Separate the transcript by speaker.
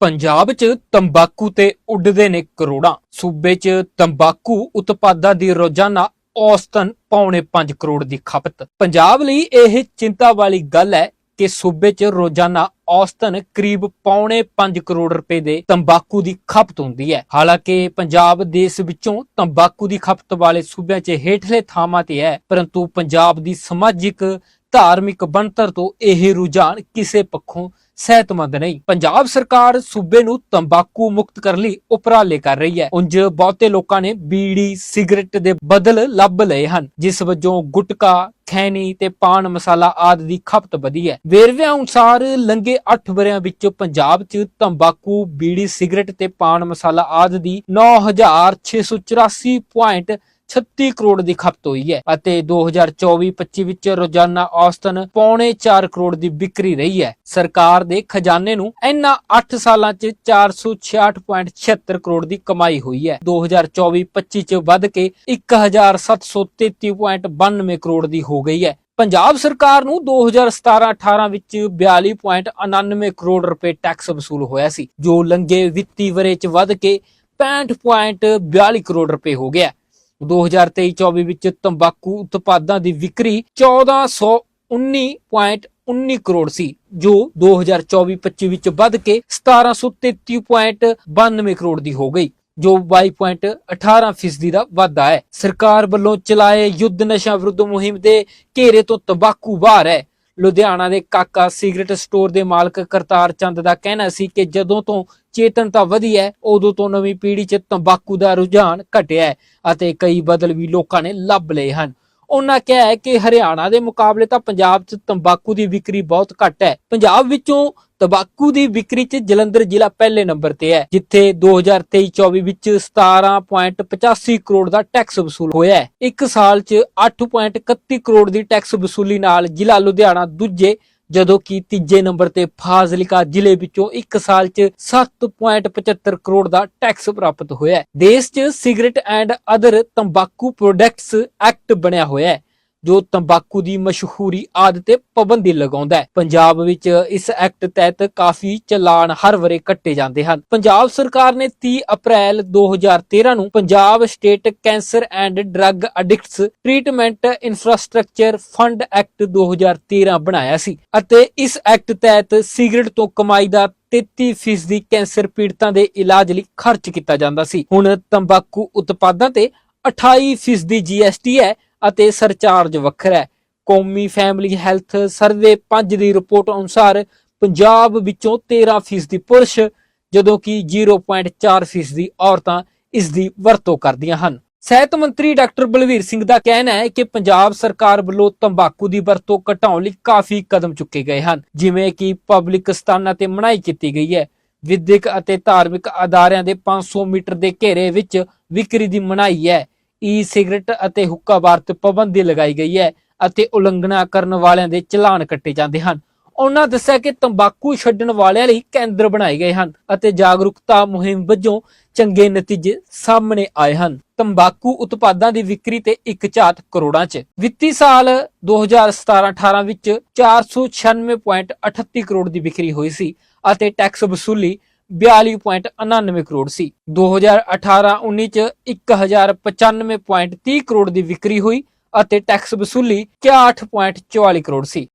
Speaker 1: ਪੰਜਾਬ 'ਚ ਤੰਬਾਕੂ ਤੇ ਉੱਡਦੇ ਨੇ ਕਰੋੜਾਂ। ਸੂਬੇ 'ਚ ਤੰਬਾਕੂ ਉਤਪਾਦਾਂ ਦੀ ਰੋਜ਼ਾਨਾ ਔਸਤਨ ਪੌਣੇ 5 ਕਰੋੜ ਦੀ ਖਪਤ। ਪੰਜਾਬ ਲਈ ਇਹ ਚਿੰਤਾ ਵਾਲੀ ਗੱਲ ਹੈ ਕਿ ਸੂਬੇ 'ਚ ਰੋਜ਼ਾਨਾ ਔਸਤਨ ਕਰੀਬ ਪੌਣੇ 5 ਕਰੋੜ ਰੁਪਏ ਦੇ ਤੰਬਾਕੂ ਦੀ ਖਪਤ ਹੁੰਦੀ ਹੈ। ਹਾਲਾਂਕਿ ਪੰਜਾਬ ਦੇਸ਼ ਵਿੱਚੋਂ ਤੰਬਾਕੂ ਦੀ ਖਪਤ ਵਾਲੇ ਸੂਬਿਆਂ 'ਚ ਹੇਠਲੇ ਥਾਵਾਂ ਤੇ ਹੈ, ਪਰੰਤੂ ਪੰਜਾਬ ਦੀ ਸਮਾਜਿਕ, ਧਾਰਮਿਕ ਬਣਤਰ ਤੋਂ ਇਹ ਰੁਝਾਨ ਕਿਸੇ ਪੱਖੋਂ ਸਿਹਤਮੰਦ ਨਹੀਂ। ਪੰਜਾਬ ਸਰਕਾਰ ਸੂਬੇ ਨੂੰ ਤੰਬਾਕੂ ਮੁਕਤ ਕਰਨ ਲਈ ਉਪਰਾਲੇ ਕਰ ਰਹੀ ਹੈ। ਉਂਝ ਬਹੁਤੇ ਲੋਕਾਂ ਨੇ ਬੀੜੀ, ਸਿਗਰਟ ਦੇ ਬਦਲ ਲੱਭ ਲਏ ਹਨ, ਜਿਸ ਵਜੋਂ ਗੁਟਕਾ ਖੈਨੀ ਤੇ ਪਾਨ ਮਸਾਲਾ ਆਦਿ ਦੀ ਖਪਤ ਵਧੀ ਹੈ। ਵੇਰਵਿਆਂ ਅਨੁਸਾਰ ਲੰਗੇ 8 ਵਰਿਆਂ ਵਿੱਚ ਪੰਜਾਬ 'ਚ ਤੰਬਾਕੂ, ਬੀੜੀ, ਸਿਗਰਟ ਤੇ ਪਾਨ ਮਸਾਲਾ ਆਦਿ ਦੀ 9684.36 ਕਰੋੜ ਦੀ ਖਪਤ ਹੋਈ ਹੈ ਅਤੇ 2024-25 ਵਿੱਚ ਰੋਜ਼ਾਨਾ ਔਸਤਨ ਪੌਣੇ 4 ਕਰੋੜ ਦੀ ਵਿਕਰੀ ਰਹੀ ਹੈ। ਸਰਕਾਰ ਦੇ ਖਜ਼ਾਨੇ ਨੂੰ ਇਹਨਾਂ 8 ਸਾਲਾਂ 'ਚ 466.76 ਕਰੋੜ ਦੀ ਕਮਾਈ ਹੋਈ ਹੈ। 2024-25 'ਚ ਵੱਧ ਕੇ 1733.92 ਕਰੋੜ ਦੀ ਹੋ ਗਈ ਹੈ। ਪੰਜਾਬ ਸਰਕਾਰ ਨੂੰ 2017-18 ਵਿੱਚ 42.99 ਕਰੋੜ ਰੁਪਏ ਟੈਕਸ ਵਸੂਲ ਹੋਇਆ ਸੀ, ਜੋ ਲੰਘੇ ਵਿੱਤੀ ਵਰੇ 'ਚ ਵੱਧ ਕੇ 65.42 ਕਰੋੜ ਰੁਪਏ ਹੋ ਗਿਆ। 2023-24 ਵਿੱਚ ਤੰਬਾਕੂ ਉਤਪਾਦਾਂ ਦੀ ਵਿਕਰੀ 1419.19 ਕਰੋੜ ਸੀ, ਜੋ 2024-25 ਵਿੱਚ ਵੱਧ ਕੇ 1733.92 ਕਰੋੜ ਦੀ ਹੋ ਗਈ, ਜੋ 22.18 ਫੀਸਦੀ ਦਾ ਵਾਧਾ ਹੈ। ਸਰਕਾਰ ਵੱਲੋਂ ਚਲਾਏ ਯੁੱਧ ਨਸ਼ਾ ਵਿਰੁੱਧ ਮੁਹਿੰਮ ਦੇ ਘੇਰੇ ਤੋਂ ਤੰਬਾਕੂ ਬਾਹਰ ਹੈ। ਲੁਧਿਆਣਾ ਦੇ ਕਾਕਾ ਸਿਗਰਟ ਸਟੋਰ ਦੇ ਮਾਲਕ ਕਰਤਾਰ ਚੰਦ ਦਾ ਕਹਿਣਾ ਸੀ ਕਿ ਜਦੋਂ ਤੋਂ ਚੇਤਨਤਾ ਵਧੀ ਹੈ, ਉਦੋਂ ਤੋਂ ਨਵੀਂ ਪੀੜ੍ਹੀ 'ਚ ਤੰਬਾਕੂ ਦਾ ਰੁਝਾਨ ਘਟਿਆ ਹੈ ਅਤੇ ਕਈ ਬਦਲ ਵੀ ਲੋਕਾਂ ਨੇ ਲੱਭ ਲਏ ਹਨ। ਉਹਨਾਂ ਕਿਹਾ ਹੈ ਕਿ ਹਰਿਆਣਾ ਦੇ ਮੁਕਾਬਲੇ ਤਾਂ ਪੰਜਾਬ 'ਚ ਤੰਬਾਕੂ ਦੀ ਵਿਕਰੀ ਬਹੁਤ ਘੱਟ ਹੈ। ਪੰਜਾਬ ਵਿੱਚੋਂ ਤੰਬਾਕੂ ਦੀ ਵਿਕਰੀ 'ਚ ਜਲੰਧਰ ਜ਼ਿਲ੍ਹਾ ਪਹਿਲੇ ਨੰਬਰ ਤੇ ਹੈ, ਜਿੱਥੇ 2023-24 ਵਿੱਚ 17.85 ਕਰੋੜ ਦਾ ਟੈਕਸ ਵਸੂਲ ਹੋਇਆ ਹੈ। ਇੱਕ ਸਾਲ 'ਚ 8.31 ਕਰੋੜ ਦੀ ਟੈਕਸ ਵਸੂਲੀ ਨਾਲ ਜ਼ਿਲ੍ਹਾ ਲੁਧਿਆਣਾ ਦੂਜੇ ਜਦੋਂ ਕਿ ਤੀਜੇ ਨੰਬਰ ਤੇ ਫਾਜ਼ਿਲਕਾ ਜ਼ਿਲ੍ਹੇ ਵਿੱਚੋਂ ਇੱਕ ਸਾਲ 'ਚ 7.75 ਕਰੋੜ ਦਾ ਟੈਕਸ ਪ੍ਰਾਪਤ ਹੋਇਆ ਹੈ। ਦੇਸ਼ 'ਚ ਸਿਗਰਟ ਐਂਡ ਅਦਰ ਤੰਬਾਕੂ ਪ੍ਰੋਡਕਟਸ ਐਕਟ ਬਣਿਆ ਹੋਇਆ ਹੈ। ਜੋ ਤੰਬਾਕੂ ਦੀ ਮਸ਼ਹੂਰੀ ਆਦਿ ਤੇ ਪਾਬੰਦੀ ਲਗਾਉਂਦਾ ਹੈ। ਪੰਜਾਬ ਵਿੱਚ ਇਸ ਐਕਟ ਤਹਿਤ ਕਾਫੀ ਚਲਾਨ ਹਰ ਵਰੇ ਕੱਟੇ ਜਾਂਦੇ ਹਨ। ਪੰਜਾਬ ਸਰਕਾਰ ਨੇ 30 ਅਪ੍ਰੈਲ 2013 ਨੂੰ Punjab State Cancer and Drug Addicts Treatment Infrastructure Fund Act 2013 ਬਣਾਇਆ ਸੀ ਅਤੇ ਇਸ ਐਕਟ ਤਹਿਤ ਸਿਗਰਟ ਤੋਂ ਕਮਾਈ ਦਾ 33% ਦੀ ਕੈਂਸਰ ਪੀੜਤਾਂ ਦੇ ਇਲਾਜ ਲਈ ਖਰਚ ਕੀਤਾ ਜਾਂਦਾ ਸੀ। ਹੁਣ ਤੰਬਾਕੂ ਉਤਪਾਦਾਂ ਤੇ 28% ਦੀ GST ਹੈ। ਅਤੇ ਸਰਚਾਰਜ ਵੱਖਰਾ ਹੈ। ਕੌਮੀ ਫੈਮਿਲੀ ਹੈਲਥ ਸਰਵੇ 5 ਦੀ ਰਿਪੋਰਟ ਅਨੁਸਾਰ ਪੰਜਾਬ ਵਿੱਚੋਂ 13% ਦੀ ਪੁਰਸ਼, ਜਦੋਂ ਕਿ 0.4% ਦੀ ਔਰਤਾਂ ਇਸ ਦੀ ਵਰਤੋਂ ਕਰਦੀਆਂ ਹਨ। ਸਿਹਤ ਮੰਤਰੀ ਡਾਕਟਰ ਬਲਵੀਰ ਸਿੰਘ ਦਾ ਕਹਿਣਾ ਹੈ ਕਿ ਪੰਜਾਬ ਸਰਕਾਰ ਵੱਲੋਂ ਤੰਬਾਕੂ ਦੀ ਵਰਤੋਂ ਘਟਾਉਣ ਲਈ ਕਾਫੀ ਕਦਮ ਚੁੱਕੇ ਗਏ ਹਨ, ਜਿਵੇਂ ਕਿ ਪਬਲਿਕ ਸਥਾਨਾਂ ਤੇ ਮਨਾਹੀ ਕੀਤੀ ਗਈ ਹੈ। ਵਿਦਿਅਕ ਅਤੇ ਧਾਰਮਿਕ ਅਦਾਰਿਆਂ ਦੇ 500 ਮੀਟਰ ਦੇ ਘੇਰੇ ਵਿੱਚ ਵਿਕਰੀ ਦੀ ਮਨਾਹੀ ਹੈ। ਈ ਸਿਗਰਟ ਅਤੇ ਹੁੱਕਾ ਬਾਰ ਤੇ ਪਾਬੰਦੀ ਲਗਾਈ ਗਈ ਹੈ ਅਤੇ ਉਲੰਘਣਾ ਕਰਨ ਵਾਲਿਆਂ ਦੇ ਚਲਾਨ ਕੱਟੇ ਜਾਂਦੇ ਹਨ। ਉਹਨਾਂ ਦੱਸਿਆ ਕਿ ਤੰਬਾਕੂ ਛੱਡਣ ਵਾਲਿਆਂ ਲਈ ਕੇਂਦਰ ਬਣਾਏ ਗਏ ਹਨ ਅਤੇ ਜਾਗਰੂਕਤਾ ਮੁਹਿੰਮ ਵਜੋਂ ਚੰਗੇ ਨਤੀਜੇ ਸਾਹਮਣੇ ਆਏ ਹਨ। ਤੰਬਾਕੂ ਉਤਪਾਦਾਂ ਦੀ ਵਿਕਰੀ ਤੇ ਇੱਕ ਝਾਤ ਕਰੋੜਾਂ 'ਚ। ਵਿੱਤੀ ਸਾਲ 2017-18 ਵਿੱਚ 496.38 ਕਰੋੜ ਦੀ ਵਿਕਰੀ ਹੋਈ ਸੀ ਅਤੇ ਟੈਕਸ ਵਸੂਲੀ 42.99 ਕਰੋੜ ਸੀ। 2018-19 ਚ 1095.30 ਕਰੋੜ ਦੀ ਵਿਕਰੀ ਹੋਈ ਅਤੇ ਟੈਕਸ ਵਸੂਲੀ 61.44 ਕਰੋੜ ਸੀ।